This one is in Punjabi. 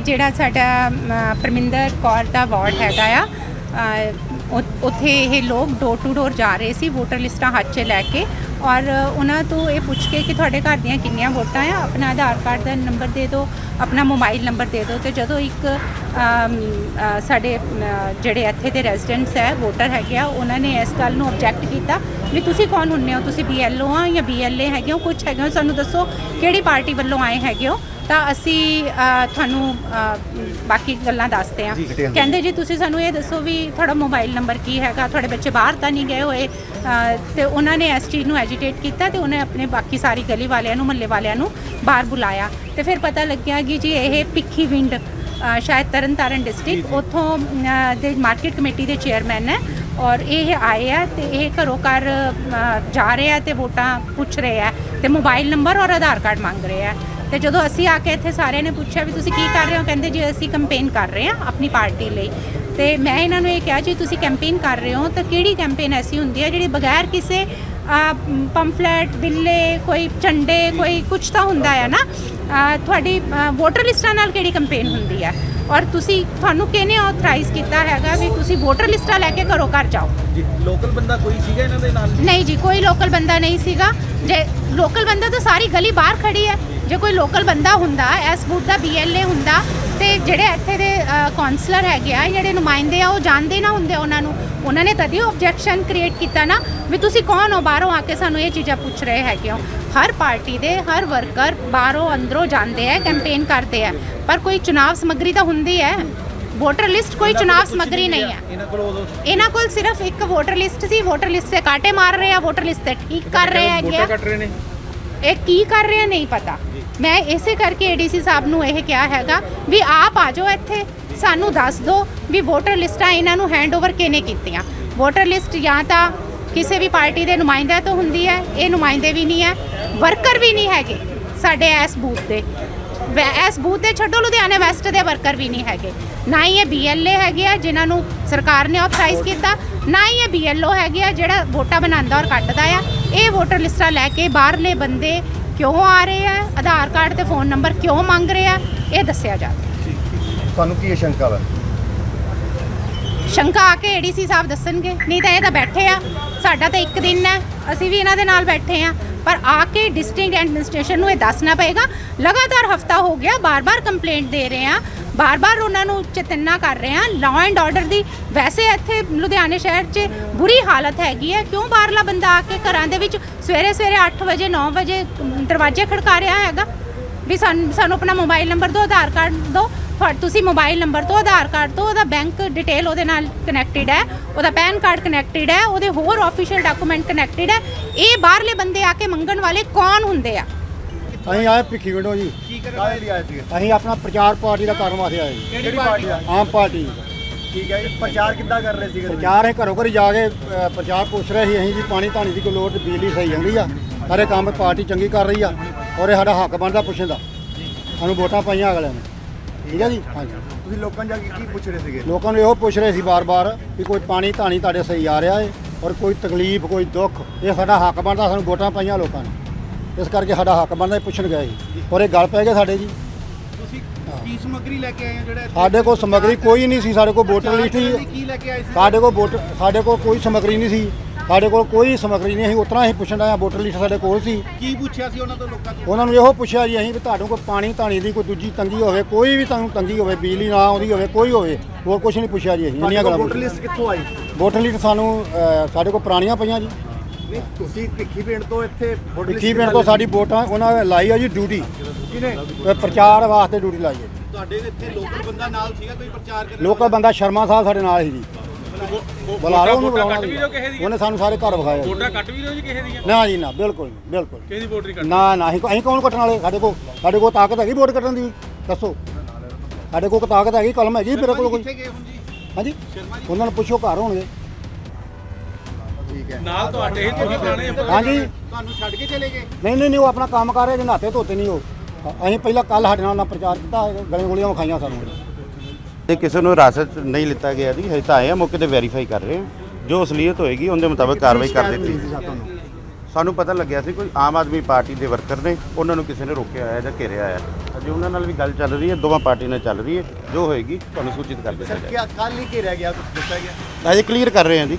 ਜਿਹੜਾ ਸਾਡਾ ਪਰਮਿੰਦਰ ਕੌਰ ਦਾ ਵਾਰਡ ਹੈਗਾ ਆ ਉੱਥੇ ਇਹ ਲੋਕ ਡੋਰ ਟੂ ਡੋਰ ਜਾ ਰਹੇ ਸੀ ਵੋਟਰ ਲਿਸਟਾਂ ਹੱਥ 'ਚ ਲੈ ਕੇ ਔਰ ਉਹਨਾਂ ਤੋਂ ਇਹ ਪੁੱਛ ਕੇ ਕਿ ਤੁਹਾਡੇ ਘਰ ਦੀਆਂ ਕਿੰਨੀਆਂ ਵੋਟਾਂ ਆ? ਆਪਣਾ ਆਧਾਰ ਕਾਰਡ ਦਾ ਨੰਬਰ ਦੇ ਦਿਓ, ਆਪਣਾ ਮੋਬਾਈਲ ਨੰਬਰ ਦੇ ਦਿਓ ਤੇ ਜਦੋਂ ਇੱਕ ਸਾਡੇ ਜਿਹੜੇ ਇੱਥੇ ਦੇ ਰੈਜ਼ੀਡੈਂਟਸ ਹੈ ਵੋਟਰ ਹੈਗੇ ਆ, ਉਹਨਾਂ ਨੇ ਇਸ ਗੱਲ ਨੂੰ ਆਬਜੈਕਟ ਕੀਤਾ ਵੀ ਤੁਸੀਂ ਕੌਣ ਹੁੰਨੇ ਹੋ? ਤੁਸੀਂ ਬੀਐਲਓ ਆ ਜਾਂ ਬੀਐਲਏ ਹੈਗੇ ਹੋ? ਕੁਝ ਹੈਗੇ ਹੋ? ਸਾਨੂੰ ਦੱਸੋ ਕਿਹੜੀ ਪਾਰਟੀ ਵੱਲੋਂ ਆਏ ਹੈਗੇ ਹੋ? ਤਾਂ ਅਸੀਂ ਤੁਹਾਨੂੰ ਬਾਕੀ ਗੱਲਾਂ ਦੱਸਦੇ ਹਾਂ। ਕਹਿੰਦੇ ਜੀ ਤੁਸੀਂ ਸਾਨੂੰ ਇਹ ਦੱਸੋ ਵੀ ਤੁਹਾਡਾ ਮੋਬਾਈਲ ਨੰਬਰ ਕੀ ਹੈਗਾ? ਤੁਹਾਡੇ ਬੱਚੇ ਬਾਹਰ ਤਾਂ ਨਹੀਂ ਗਏ ਹੋਏ ਤੇ ਉਹਨਾਂ ਨੇ ਇਸ ਚੀਜ਼ ਨੂੰ ਐਜੀਟੇਟ ਕੀਤਾ ਤੇ ਉਹਨੇ ਆਪਣੇ ਬਾਕੀ ਸਾਰੀ ਗਲੀ ਵਾਲਿਆਂ ਨੂੰ ਮਹੱਲੇ ਵਾਲਿਆਂ ਨੂੰ ਬਾਹਰ ਬੁਲਾਇਆ। ਤੇ ਫਿਰ ਪਤਾ ਲੱਗਿਆ ਕਿ ਜੀ ਇਹ ਪਿੱਖੀ ਵਿੰਡ ਸ਼ਾਇਦ ਤਰਨਤਾਰਨ ਡਿਸਟ੍ਰਿਕਟ ਉੱਥੋਂ ਦੇ ਮਾਰਕੀਟ ਕਮੇਟੀ ਦੇ ਚੇਅਰਮੈਨ ਹੈ ਔਰ ਇਹ ਆਏ ਆ ਤੇ ਇਹ ਘਰੋਂ ਘਰ ਜਾ ਰਹੇ ਆ ਤੇ ਵੋਟਾਂ ਪੁੱਛ ਰਹੇ ਆ ਤੇ ਮੋਬਾਈਲ ਨੰਬਰ ਔਰ ਆਧਾਰ ਕਾਰਡ ਮੰਗ ਰਹੇ ਆ। ਤੇ ਜਦੋਂ ਅਸੀਂ ਆ ਕੇ ਇੱਥੇ ਸਾਰਿਆਂ ਨੇ ਪੁੱਛਿਆ ਵੀ ਤੁਸੀਂ ਕੀ ਕਰ ਰਹੇ ਹੋ ਕਹਿੰਦੇ ਜੀ ਅਸੀਂ ਕੰਪੇਨ ਕਰ ਰਹੇ ਹਾਂ ਆਪਣੀ ਪਾਰਟੀ ਲਈ। ਤੇ ਮੈਂ ਇਹਨਾਂ ਨੂੰ ਇਹ ਕਿਹਾ ਜੀ ਤੁਸੀਂ ਕੈਂਪੇਨ ਕਰ ਰਹੇ ਹੋ ਤਾਂ ਕਿਹੜੀ ਕੈਂਪੇਨ ਐਸੀ ਹੁੰਦੀ ਹੈ ਜਿਹੜੀ ਬਗੈਰ ਕਿਸੇ ਪੰਫਲੇਟ ਬਿੱਲੇ ਕੋਈ ਝੰਡੇ ਕੋਈ ਕੁਝ ਤਾਂ ਹੁੰਦਾ ਹੈ ਨਾ ਤੁਹਾਡੀ ਵੋਟਰ ਲਿਸਟਾਂ ਨਾਲ ਕਿਹੜੀ ਕੰਪੇਨ ਹੁੰਦੀ ਹੈ? ਔਰ ਤੁਸੀਂ ਤੁਹਾਨੂੰ ਕਿਹਨੇ ਆਥਰਾਈਜ਼ ਕੀਤਾ ਹੈਗਾ ਵੀ ਤੁਸੀਂ ਵੋਟਰ ਲਿਸਟਾਂ ਲੈ ਕੇ ਘਰੋਂ ਘਰ ਜਾਓ? ਜੀ ਲੋਕਲ ਬੰਦਾ ਕੋਈ ਸੀਗਾ ਇਹਨਾਂ ਦੇ ਨਾਲ? ਨਹੀਂ ਜੀ ਕੋਈ ਲੋਕਲ ਬੰਦਾ ਨਹੀਂ ਸੀਗਾ। ਜੇ ਲੋਕਲ ਬੰਦਾ ਤਾਂ ਸਾਰੀ ਗਲੀ ਬਾਹਰ ਖੜੀ ਹੈ। ਜੇ ਕੋਈ ਲੋਕਲ ਬੰਦਾ ਹੁੰਦਾ ਐਸ ਬੂਥ ਦਾ ਬੀਐਲਏ ਹੁੰਦਾ ਤੇ ਜਿਹੜੇ ਇੱਥੇ ਦੇ ਕਾਉਂਸਲਰ ਹੈਗੇ ਆ ਜਿਹੜੇ ਨੁਮਾਇੰਦੇ ਆ ਉਹ ਜਾਣਦੇ ਨਾ ਹੁੰਦੇ ਉਹਨਾਂ ਨੂੰ। ਉਹਨਾਂ ਨੇ ਤਦ ਹੀ ਆਬਜੈਕਸ਼ਨ ਕ੍ਰੀਏਟ ਕੀਤਾ ਨਾ ਵੀ ਤੁਸੀਂ ਕੌਣ ਹੋ? ਬਾਹਰੋਂ ਆ ਕੇ ਸਾਨੂੰ ਇਹ ਚੀਜ਼ਾਂ ਪੁੱਛ ਰਹੇ ਹੈਗੇ ਹੋ। ਹਰ ਪਾਰਟੀ ਦੇ ਹਰ ਵਰਕਰ ਬਾਹਰੋਂ ਅੰਦਰੋਂ ਜਾਂਦੇ ਆ ਕੈਂਪੇਨ ਕਰਦੇ ਆ। ਪਰ ਕੋਈ ਚੁਣਾਵ ਸਮੱਗਰੀ ਤਾਂ ਹੁੰਦੀ ਹੈ। ਵੋਟਰ ਲਿਸਟ ਕੋਈ ਚੁਣਾਵ ਸਮੱਗਰੀ ਨਹੀਂ ਹੈ। ਇਹਨਾਂ ਕੋਲ ਸਿਰਫ ਇੱਕ ਵੋਟਰ ਲਿਸਟ ਸੀ। ਵੋਟਰ ਲਿਸਟ ਤੇ ਕਾਟੇ ਮਾਰ ਰਹੇ ਆ ਵੋਟਰ ਲਿਸਟ ਤੇ ਠੀਕ ਕਰ ਰਹੇ ਹੈਗੇ ਆ। ਕੱਟ ਰਹੇ ਨੇ। ਇਹ ਕੀ ਕਰ ਰਹੇ ਨਹੀਂ ਪਤਾ। ਮੈਂ ਇਸੇ ਕਰਕੇ ਏਡੀਸੀ ਸਾਹਿਬ ਨੂੰ ਇਹ ਕਿਹਾ ਹੈਗਾ ਵੀ ਆਪ ਆ ਜਾਓ ਇੱਥੇ ਸਾਨੂੰ ਦੱਸ ਦਿਓ ਵੀ ਵੋਟਰ ਲਿਸਟਾਂ ਇਹਨਾਂ ਨੂੰ ਹੈਂਡਓਵਰ ਕਿਹਨੇ ਕੀਤੀਆਂ। ਵੋਟਰ ਲਿਸਟ ਜਾਂ ਤਾਂ ਕਿਸੇ ਵੀ ਪਾਰਟੀ ਦੇ ਨੁਮਾਇੰਦਿਆਂ ਤੋਂ ਹੁੰਦੀ ਹੈ ਇਹ ਨੁਮਾਇੰਦੇ ਵੀ ਨਹੀਂ ਹੈ ਵਰਕਰ ਵੀ ਨਹੀਂ ਹੈਗੇ ਸਾਡੇ ਇਸ ਬੂਥ ਦੇ ਵੈ- ਇਸ ਬੂਥ ਦੇ ਛੱਡੋ, ਲੁਧਿਆਣੇ ਵੈਸਟ ਦੇ ਵਰਕਰ ਵੀ ਨਹੀਂ ਹੈਗੇ। ਨਾ ਹੀ ਇਹ ਬੀਐਲਏ ਹੈਗੇ ਆ, ਜਿਨ੍ਹਾਂ ਨੂੰ ਸਰਕਾਰ ਨੇ ਆਥਰਾਈਜ਼ ਕੀਤਾ। ਨਾ ਹੀ ਇਹ ਬੀਐਲਓ ਹੈਗੇ ਆ, ਜਿਹੜਾ ਵੋਟਾਂ ਬਣਾਉਂਦਾ ਔਰ ਕੱਟਦਾ ਆ। ਇਹ ਵੋਟਰ ਲਿਸਟਾਂ ਲੈ ਕੇ ਬਾਹਰਲੇ ਬੰਦੇ ਕਿਉਂ ਆ ਰਹੇ ਆ? ਆਧਾਰ ਕਾਰਡ ਤੇ ਫੋਨ ਨੰਬਰ ਕਿਉਂ ਮੰਗ ਰਹੇ ਆ? ਇਹ ਦੱਸਿਆ ਜਾਵੇ ਤੁਹਾਨੂੰ ਕੀ ਸ਼ੰਕਾ ਵਾ? ਸ਼ੰਕਾ ਆ ਕੇ ਏਡੀਸੀ ਸਾਹਿਬ ਦੱਸਣਗੇ, ਨਹੀਂ ਤਾਂ ਇਹ ਤਾਂ ਬੈਠੇ ਆ, ਸਾਡਾ ਤਾਂ ਇੱਕ ਦਿਨ ਹੈ, ਅਸੀਂ ਵੀ ਇਹਨਾਂ ਦੇ ਨਾਲ ਬੈਠੇ ਆ, ਪਰ ਆ ਕੇ ਡਿਸਟ੍ਰਿਕਟ ਐਡਮਿਨਿਸਟ੍ਰੇਸ਼ਨ ਨੂੰ ਇਹ ਦੱਸਣਾ ਪਏਗਾ, ਲਗਾਤਾਰ ਹਫਤਾ ਹੋ ਗਿਆ, ਬਾਰ-ਬਾਰ ਕੰਪਲੇਂਟ ਦੇ ਰਹੇ ਆ, ਬਾਰ-ਬਾਰ ਉਹਨਾਂ ਨੂੰ ਚੇਤਨਾ ਕਰ ਰਹੇ ਆ ਲਾਅ ਐਂਡ ਆਰਡਰ ਦੀ, ਵੈਸੇ ਇੱਥੇ ਲੁਧਿਆਣੇ ਸ਼ਹਿਰ 'ਚ ਬੁਰੀ ਹਾਲਤ ਹੈਗੀ ਹੈ, ਕਿਉਂ ਬਾਹਰਲਾ ਬੰਦਾ ਆ ਕੇ ਘਰਾਂ ਦੇ ਵਿੱਚ ਸਵੇਰੇ ਸਵੇਰੇ 8 ਵਜੇ 9 ਵਜੇ ਦਰਵਾਜ਼ੇ ਖੜਕਾ ਰਿਹਾ ਹੈਗਾ? ਵੀ ਸਾਨੂੰ ਸਾਨੂੰ ਆਪਣਾ ਮੋਬਾਈਲ ਨੰਬਰ ਦਿਓ, ਆਧਾਰ ਕਾਰਡ ਦਿਓ ਤੁਹਾ- ਤੁਸੀਂ ਮੋਬਾਈਲ ਨੰਬਰ ਤੋਂ ਆਧਾਰ ਕਾਰਡ ਤੋਂ ਉਹਦਾ ਬੈਂਕ ਡਿਟੇਲ ਉਹਦੇ ਨਾਲ ਕਨੈਕਟਡ ਹੈ ਉਹਦਾ ਪੈਨ ਕਾਰਡ ਕਨੈਕਟਡ ਹੈ ਉਹਦੇ ਹੋਰ ਆਫੀਸ਼ੀਅਲ ਡਾਕੂਮੈਂਟ ਕਨੈਕਟਡ ਹੈ ਇਹ ਬਾਹਰਲੇ ਬੰਦੇ ਆ ਕੇ ਮੰਗਣ ਵਾਲੇ ਕੌਣ ਹੁੰਦੇ ਆ? ਅਸੀਂ ਆਏ ਭਿੱਖੀ ਵਿੰਡੋ ਜੀ। ਕੀ ਕਰਨ ਲਈ ਆਏ ਸੀ ਅਸੀਂ ਆਪਣਾ ਪ੍ਰਚਾਰ ਪਾਰਟੀ ਦਾ ਕਰਨ ਵਾਸਤੇ ਆਏ। ਜੀ ਕਿਹੜੀ ਪਾਰਟੀ ਆ? ਆਮ ਪਾਰਟੀ। ਠੀਕ ਹੈ ਜੀ ਪ੍ਰਚਾਰ ਕਿੱਦਾਂ ਕਰ ਰਹੇ ਸੀਗੇ ਪ੍ਰਚਾਰ ਹੈ ਘਰੋਂ ਘਰੀ ਜਾ ਕੇ ਅ, ਪ੍ਰਚਾਰ ਪੁੱਛ ਰਹੇ ਸੀ ਅਸੀਂ ਜੀ ਪਾਣੀ ਧਾਣੀ ਦੀ ਕੋਈ ਲੋੜ ਤੇ ਬਿਜਲੀ ਸਹੀ ਜਾਂਦੀ ਆ। ਸਾਰੇ ਕੰਮ ਪਾਰਟੀ ਚੰਗੀ ਕਰ ਰਹੀ ਆ ਔਰ ਇਹ ਸਾਡਾ ਹੱਕ ਬਣਦਾ ਪੁੱਛਣ ਦਾ। ਸਾਨੂੰ ਵੋਟਾਂ ਪਾਈਆਂ ਅਗਲਿਆਂ ਨੇ। ਠੀਕ ਹੈ ਜੀ? ਹਾਂਜੀ। ਤੁਸੀਂ ਲੋਕਾਂ ਜਾ ਕੇ ਕੀ ਪੁੱਛ ਰਹੇ ਸੀਗੇ? ਲੋਕਾਂ ਨੂੰ ਇਹੋ ਪੁੱਛ ਰਹੇ ਸੀ ਬਾਰ-ਬਾਰ ਵੀ ਕੋਈ ਪਾਣੀ ਧਾਣੀ ਤੁਹਾਡੇ ਸਹੀ ਆ ਰਿਹਾ ਏ ਔਰ ਕੋਈ ਤਕਲੀਫ ਕੋਈ ਦੁੱਖ ਇਹ ਸਾਡਾ ਹੱਕ ਬਣਦਾ ਸਾਨੂੰ ਵੋਟਾਂ ਪਾਈਆਂ ਲੋਕਾਂ ਨੇ। ਇਸ ਕਰਕੇ ਸਾਡਾ ਹੱਕ ਬਣਦਾ ਇਹ ਪੁੱਛਣ ਗਏ ਸੀ। ਔਰ ਇਹ ਗੱਲ ਪੈ ਗਏ ਸਾਡੇ ਜੀ। ਤੁਸੀਂ ਕੀ ਸਮੱਗਰੀ ਲੈ ਕੇ ਆਏ ਹੋ ਜਿਹੜਾ ਇੱਥੇ? ਸਾਡੇ ਕੋਲ ਸਮੱਗਰੀ ਕੋਈ ਨਹੀਂ ਸੀ ਸਾਡੇ ਕੋਲ ਵੋਟਰ ਲਿਸਟ ਹੀ ਕੀ ਲੈ ਕੇ ਆਏ ਸੀ? ਸਾਡੇ ਕੋਲ ਵੋਟਰ ਸਾਡੇ ਕੋਲ ਕੋਈ ਸਮੱਗਰੀ ਨਹੀਂ ਸੀ। ਸਾਡੇ ਕੋਲ ਕੋਈ ਸਮੱਗਰੀ ਨਹੀਂ ਅਸੀਂ ਉਤਰਾ ਅਸੀਂ ਪੁੱਛਣ ਆਇਆ ਵੋਟਰ ਲਿਸਟ ਸਾਡੇ ਕੋਲ ਸੀ। ਕੀ ਪੁੱਛਿਆ ਸੀ ਉਹਨਾਂ ਤੋਂ ਲੋਕਾਂ ਤੋਂ? ਉਹਨਾਂ ਨੂੰ ਇਹੋ ਪੁੱਛਿਆ ਜੀ ਅਸੀਂ ਵੀ ਤੁਹਾਨੂੰ ਕੋਈ ਪਾਣੀ ਧਾਣੀ ਦੀ ਕੋਈ ਦੂਜੀ ਤੰਗੀ ਹੋਵੇ ਕੋਈ ਵੀ ਤੁਹਾਨੂੰ ਤੰਗੀ ਹੋਵੇ ਬਿਜਲੀ ਨਾ ਆਉਂਦੀ ਹੋਵੇ ਕੋਈ ਹੋਵੇ ਹੋਰ ਕੁਝ ਨਹੀਂ ਪੁੱਛਿਆ ਜੀ ਅਸੀਂ ਇੰਨੀਆਂ ਗੱਲਾਂ ਵੋਟਰ। ਲਿਸਟ ਕਿੱਥੋਂ ਆਈ? ਵੋਟਰ ਲਿਸਟ ਸਾਨੂੰ ਸਾਡੇ ਕੋਲ ਪੁਰਾਣੀਆਂ ਪਈਆਂ ਜੀ। ਨਹੀਂ ਤੁਸੀਂ ਭਿੱਖੀ ਪਿੰਡ ਤੋਂ ਇੱਥੇ ਵੋਟਰ ਪਿੰਡ ਤੋਂ ਸਾਡੀ ਵੋਟਾਂ ਉਹਨਾਂ ਨੇ ਲਾਈ ਆ ਜੀ ਡਿਊਟੀ। ਤੇ ਪ੍ਰਚਾਰ ਵਾਸਤੇ ਡਿਊਟੀ ਲਾਈ ਹੈ ਤੁਹਾਡੇ ਇੱਥੇ ਲੋਕਲ ਬੰਦਾ ਨਾਲ ਸੀਗਾ ਕੋਈ ਪ੍ਰਚਾਰ ਕਰਨ ਲੋਕਲ ਬੰਦਾ ਸ਼ਰਮਾ ਸਾਹਿਬ ਸਾਡੇ ਨਾਲ ਹੀ ਜੀ। ਬੁਲਾ ਲਓ ਉਹਨੂੰ ਬੁਲਾਉਣਾ ਜੀ। ਉਹਨੇ ਸਾਨੂੰ ਸਾਰੇ ਘਰ ਵਿਖਾਏ ਜੀ। ਵੋਟਾਂ ਕੱਟ ਵੀ ਰਹੇ ਹੋ ਜੀ ਕਿਸੇ ਦੀਆਂ। ਨਾ ਜੀ ਨਾ ਬਿਲਕੁਲ ਨਹੀਂ, ਬਿਲਕੁਲ। ਕਿਸੇ ਦੀ ਵੋਟ ਨਹੀਂ ਕੱਟ ਨਾ ਨਾ ਅਸੀਂ ਅਸੀਂ ਕੌਣ ਕੱਟਣ ਵਾਲੇ? ਸਾਡੇ ਕੋਲ ਸਾਡੇ ਕੋਲ ਤਾਕਤ ਹੈਗੀ ਵੋਟ ਕੱਟਣ ਦੀ। ਦੱਸੋ। ਸਾਡੇ ਕੋਲ ਤਾਕਤ ਹੈਗੀ ਕਲਮ ਹੈਗੀ ਮੇਰੇ ਕੋਲ ਕੋਈ। ਹਾਂਜੀ? ਉਹਨਾਂ ਨੂੰ ਪੁੱਛੋ ਘਰ ਹੋਣਗੇ। ਠੀਕ ਹੈ। ਨਾਲ ਤੁਹਾਡੇ ਹੀ ਤੁਸੀਂ ਪੁਰਾਣੇ ਹਾਂਜੀ। ਤੁਹਾਨੂੰ ਛੱਡ ਕੇ ਚਲੇ ਗਏ? ਨਹੀਂ ਨਹੀਂ ਨਹੀਂ ਉਹ ਆਪਣਾ ਕੰਮ ਕਰ ਰਹੇ ਜੇ ਨਾਤੇ ਧੋਤੇ ਨਹੀਂ ਉਹ। ਅਸੀਂ ਪਹਿਲਾਂ ਕੱਲ ਸਾਡੇ ਨਾਲ ਉਹਨਾਂ ਪ੍ਰਚਾਰ ਕੀਤਾ ਗਲੀਆਂ ਗੋਲੀਆਂ ਵਿਖਾਈਆਂ ਸਾਨੂੰ। ਤੇ ਕਿਸੇ ਨੂੰ ਹਿਰਾਸਤ ਨਹੀਂ ਲਿੱਤਾ ਗਿਆ ਜੀ ਹਜੇ ਤਾਂ ਆਏ ਆ ਮੌਕੇ ਤੇ ਵੈਰੀਫਾਈ ਕਰ ਰਹੇ ਆ। ਜੋ ਅਸਲੀਅਤ ਹੋਏਗੀ ਉਹਦੇ ਮੁਤਾਬਕ ਕਾਰਵਾਈ ਕਰ ਦਿੱਤੀ ਸਾਨੂੰ ਪਤਾ ਲੱਗਿਆ ਸੀ ਕੋਈ ਆਮ ਆਦਮੀ ਪਾਰਟੀ ਦੇ ਵਰਕਰ ਨੇ ਉਹਨਾਂ ਨੂੰ ਕਿਸੇ ਨੇ ਰੋਕਿਆ ਹੋਇਆ ਜਾਂ ਘੇਰਿਆ ਹੋਇਆ। ਅਜੇ ਉਹਨਾਂ ਨਾਲ ਵੀ ਗੱਲ ਚੱਲ ਰਹੀ ਹੈ ਦੋਵਾਂ ਪਾਰਟੀ ਨਾਲ ਚੱਲ ਰਹੀ ਹੈ। ਜੋ ਹੋਏਗੀ ਤੁਹਾਨੂੰ ਸੂਚਿਤ ਕਰ ਦਿੱਤਾ ਸਰ ਜਾਏਗਾ। ਕੀ ਕੱਲ ਹੀ ਘੇਰਿਆ ਗਿਆ ਕੁਝ ਦੱਸਿਆ ਗਿਆ? ਅਜੇ ਕਲੀਅਰ ਕਰ ਰਹੇ ਹਾਂ ਜੀ।